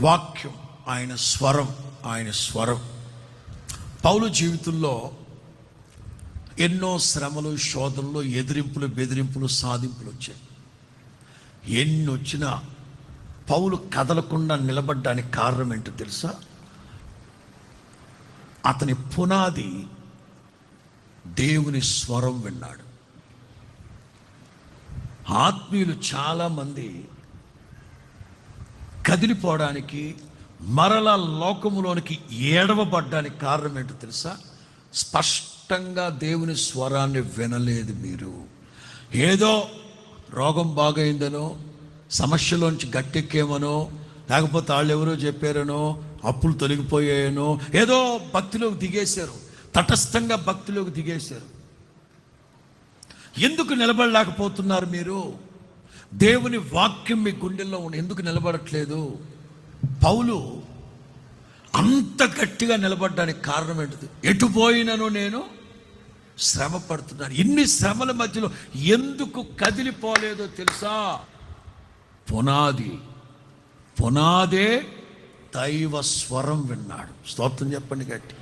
వాక్యం ఆయన స్వరం ఆయన స్వరం. పౌలు జీవితంలో ఎన్నో శ్రమలు శోధనలు ఎదిరింపులు బెదిరింపులు సాధింపులు వచ్చాయి. ఎన్ని వచ్చినా పౌలు కదలకుండా నిలబడ్డానికి కారణం ఏంటో తెలుసా? అతని పునాది దేవుని స్వరం విన్నాడు. ఆత్మీయులు చాలామంది కదిలిపోవడానికి మరల లోకములోనికి ఏడవబడ్డానికి కారణం ఏంటో తెలుసా? స్పష్టంగా దేవుని స్వరాన్ని వినలేదు మీరు. ఏదో రోగం బాగైందనో సమస్యలోంచి గట్టెక్కేమనో లేకపోతే వాళ్ళు ఎవరో చెప్పారనో అప్పులు తొలగిపోయాయనో ఏదో భక్తిలోకి దిగేశారు. తటస్థంగా భక్తిలోకి దిగేశారు. ఎందుకు నిలబడలేకపోతున్నారు మీరు? దేవుని వాక్యం మీ గుండెల్లో ఉండి ఎందుకు నిలబడట్లేదు? పౌలు అంత గట్టిగా నిలబడడానికి కారణం ఏంటిది? ఎటు పోయినను నేను? శ్రమ పడుతున్నాను. ఇన్ని శ్రమల మధ్యలో ఎందుకు కదిలిపోలేదో తెలుసా? పునాది. పునాదే దైవ స్వరం విన్నాడు. స్తోత్రం చెప్పండి గట్టి.